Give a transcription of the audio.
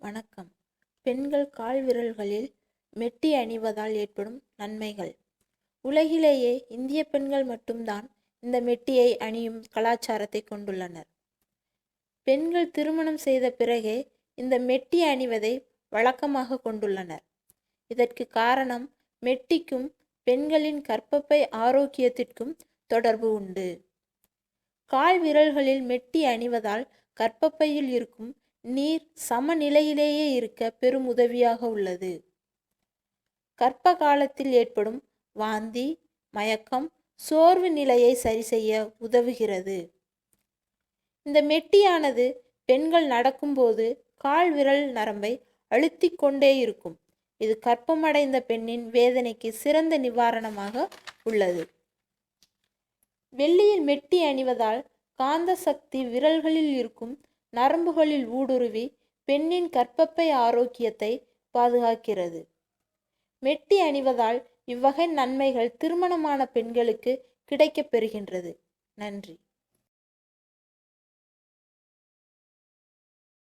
வணக்கம். பெண்கள் கால்விரல்களில் மெட்டி அணிவதால் ஏற்படும் நன்மைகள். உலகிலேயே இந்திய பெண்கள் மட்டும்தான் இந்த மெட்டியை அணியும் கலாச்சாரத்தை கொண்டுள்ளனர். பெண்கள் திருமணம் செய்த பிறகே இந்த மெட்டி அணிவதை வழக்கமாக கொண்டுள்ளனர். இதற்கு காரணம் மெட்டிக்கும் பெண்களின் கற்பப்பை ஆரோக்கியத்திற்கும் தொடர்பு உண்டு. கால் விரல்களில் மெட்டி அணிவதால் கற்பப்பையில் இருக்கும் நீர் சமநிலையிலேயே இருக்க பெரும் உதவியாக உள்ளது. கற்ப காலத்தில் ஏற்படும் வாந்தி மயக்கம் சோர்வு நிலையை சரி செய்ய உதவுகிறது. இந்த மெட்டியானது பெண்கள் நடக்கும்போது கால் விரல் நரம்பை அழுத்திக் கொண்டே இருக்கும். இது கற்பமடைந்த பெண்ணின் வேதனைக்கு சிறந்த நிவாரணமாக உள்ளது. வெள்ளியில் மெட்டி அணிவதால் காந்த சக்தி விரல்களில் இருக்கும் நரம்புகளில் ஊடுருவி பெண்ணின் கர்ப்பப்பை ஆரோக்கியத்தை பாதுகாக்கிறது. மெட்டி அணிவதால் இவ்வகை நன்மைகள் திருமணமான பெண்களுக்கு கிடைக்கப் பெறுகின்றது. நன்றி.